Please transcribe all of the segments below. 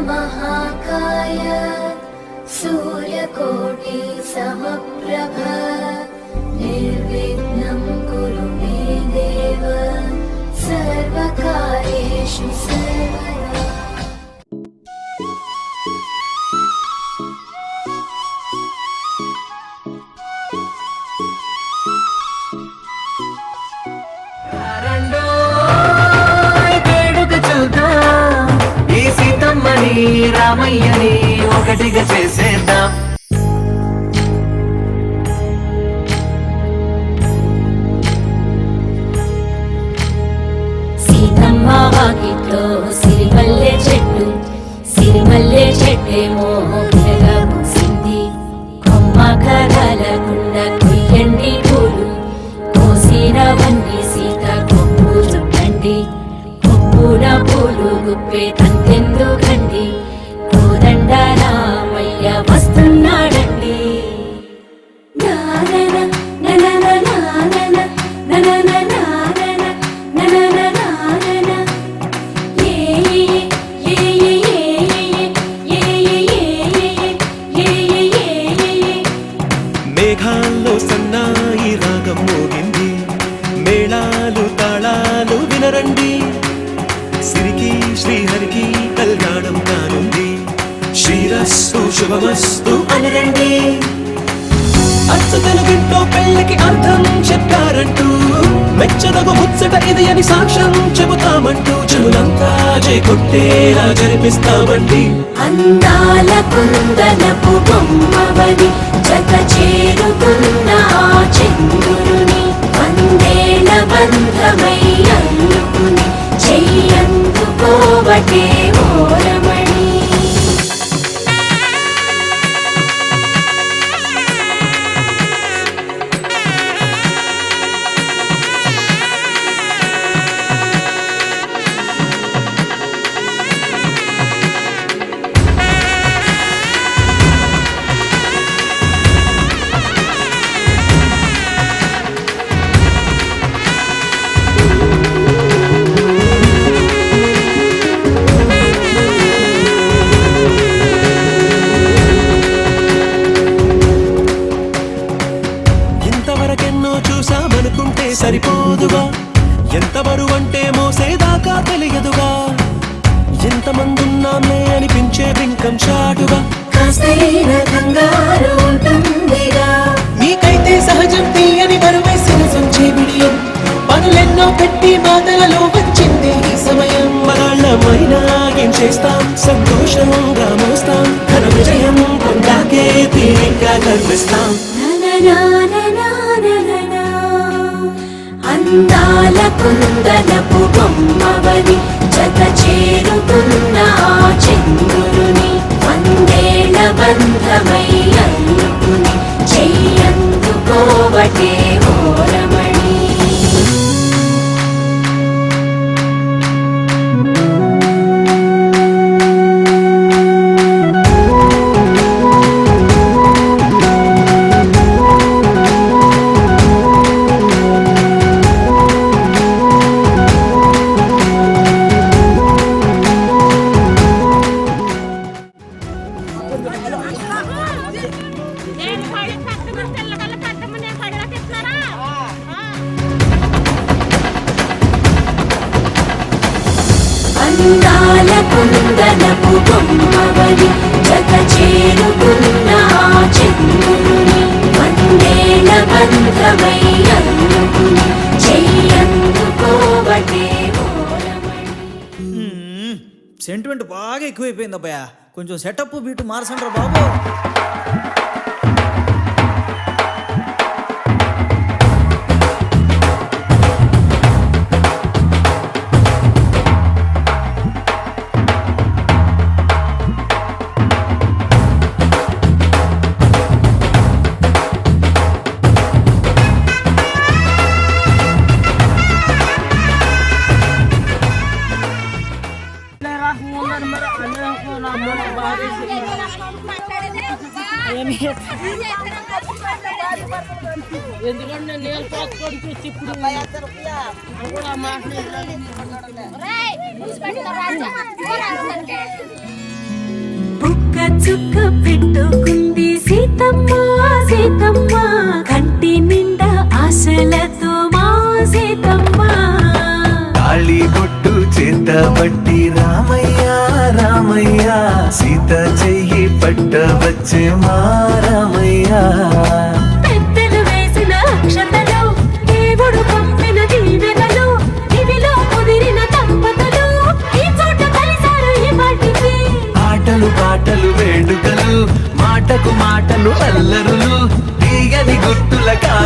वक्रतुण्डमहाकाय सूर्यकोटि समप्रभ निर्विघ्नं कुरु मे देव सर्वकार्येषु రామయ్యని ఒకటిగా చేసేద్దాం. సీతమ్మ వాకిట్లో సిరిమల్లె చెట్టు సిరిమల్లె చెట్టేమో పిల్లగా పూసింది. కొమ్మ కదలకుండ కొయ్యండి పూలు కోసినవన్నీ సీత కొప్పు చుట్టండి. కొప్పున పూలు గుప్పే తంతెందుకండి శ్రీరస్సు శుభమస్తు అనరండి. అచ్చ తెలుగింట్లో పెళ్ళికి అర్థం చెప్పారంటూ మెచ్చదగు ముచ్చట ఇది అని సాక్ష్యం చెబుతామంటూ చెవులంతా కొట్టేలా జరిపిస్తామండి. అందాల కుందనపు బొమ్మవని జత చేరుకున్న ఆ చంద్రుని వందేల బంధమై అల్లుకుని చెయ్యందుకోవటే ఓరమణి ఎన్నో పెట్టి బాధలలో వచ్చింది. ఈ సమయం మనాళ్ళమైనా ఏం చేస్తాం? సంతోషంగా మోస్తాం ఘన విజయం పొందాకే తీరిగ్గా కనిపిస్తాం. అందాల కుందనపు బొమ్మవని జత చేరుతున్న ఆ చంద్రుని వందేళ్ళ బంధమై అల్లు సెంటిమెంట్ బాగా ఎక్కువైపోయింది అబ్బాయా కొంచెం సెటప్ బీటు మార్చండ్రా బాబు. కుక్క చుక్క పెట్టుకుంది సీతమ్మ సీతమ్మ. కంటి నిండా ఆశలతో మా సీతమ్మ. తాళి బొట్టు చేత బట్టి రామయ్య రామయ్య. సీత చెయ్యి పట్ట వచ్చే మా రామయ్య.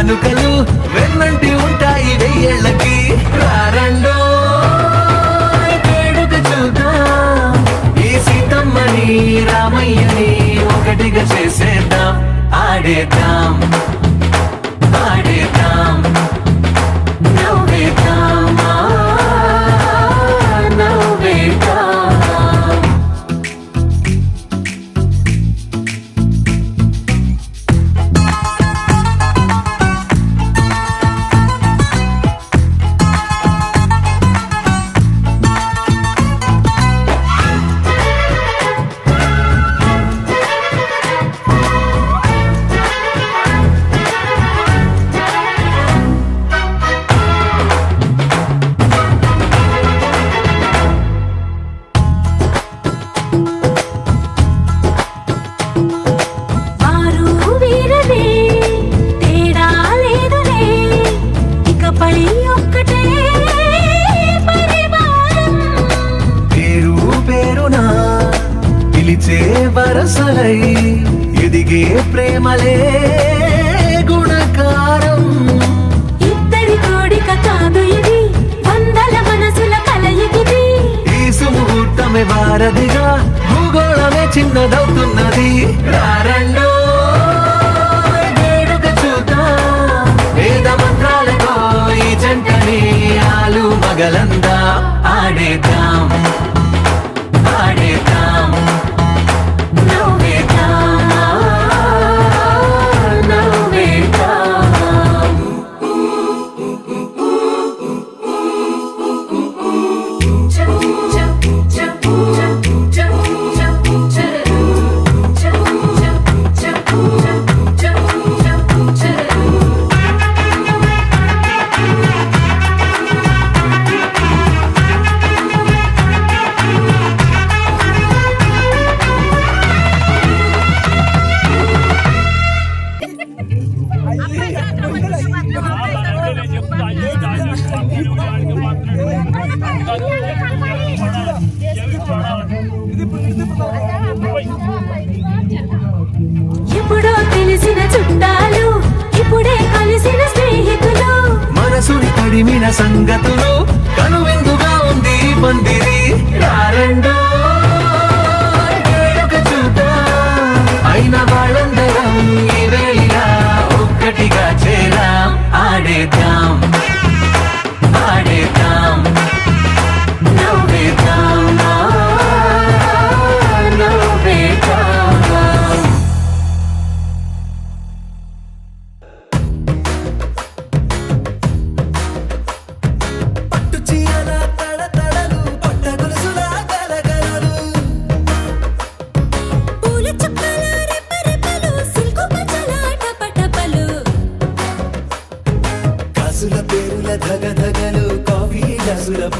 కానుకలు వెన్నంటి ఉంటాయి వెయ్యేళ్ళకి. ఈ సీతమ్మని రామయ్యని ఒకటిగా చేసేద్దాం. ఆడేద్దాం. గుణాలై ఎదిగే ప్రేమలే గుణకారం. ఇద్దరి కోడిక కాదు ఇది వందల మనసుల కలయికిది ఈ సుముహూర్తమే వారధిగా భూగోళమే చిన్నదవుతున్నది. రారండో మంత్రాలతో ఈ జంటని ఆలు మగలందా ఆడేద్దాం. తరిమిన సంగతులు.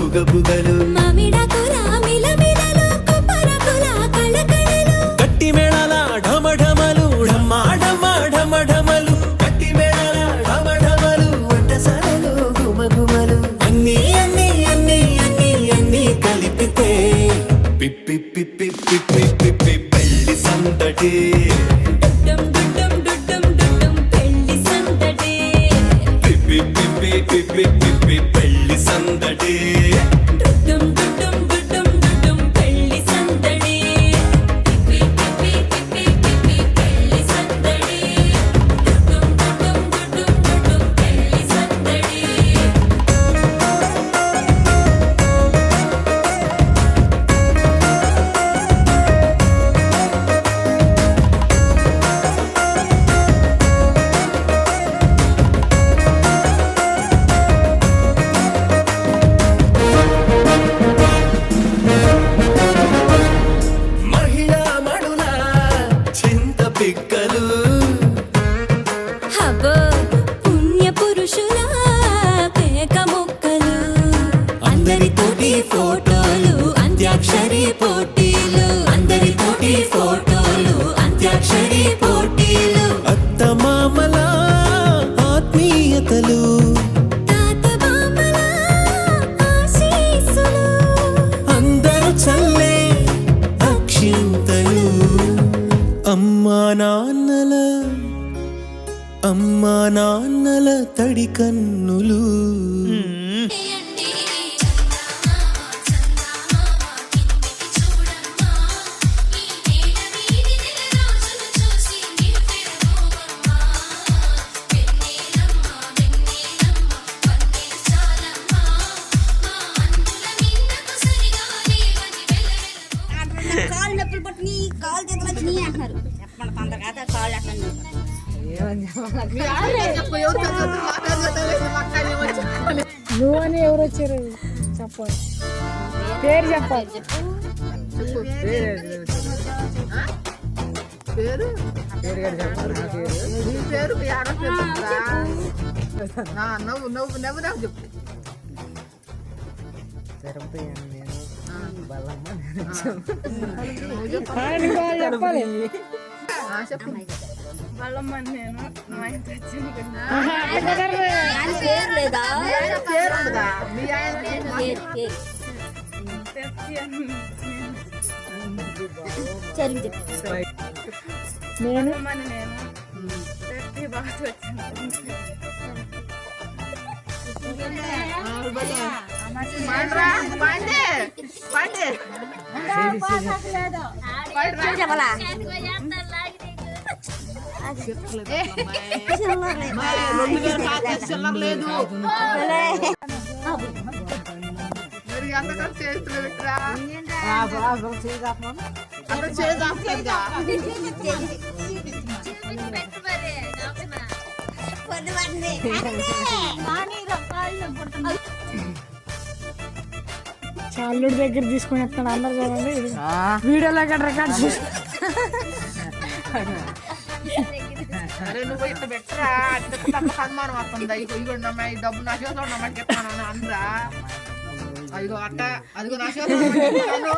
బుగబుగలు అమ్మా నాన్నల తడి కన్నులు. కాళ్ళు నొప్పులు పట్టినాయి కాళ్ళు చేతులు వచ్చినాయి అంటున్నారు. చెప్పండి తొందరగా కాళ్ళు కాళ్ళు ఎట్లా నువ్వని ఎవరు వచ్చారు? చెప్పాలి పేరు చెప్పాలి నవ్వు నవ్వు నవ్వు నాకు చెప్పు. ఆయన వాళ్ళు చెప్పాలి. ఆ, చెప్పు ఆహా, అట్లా కుదరదు. ఆయన పేరు లేదా ఆయన పేరు ఉండదా మీ ఆయన పేరు పేరు సరే చెప్పు నేను పండ్రా పండే పండే చిల్లర లేదు అక్కడ చాలుడి దగ్గర తీసుకుని వస్తాను అందరు చూడండి ఇది వీడియోలో రికార్డ్ చేసి అరే నువ్వు ఇంత పెట్టరా? చెప్తే తప్ప సన్మానం వస్తుంది. ఇగో ఇగో నమ్మ ఈ డబ్బు నా చేతిలో ఉన్నామని చెప్తాను అని అనరా? అదిగో అట్ట అదిగో నా చేతిలో ఉన్నామని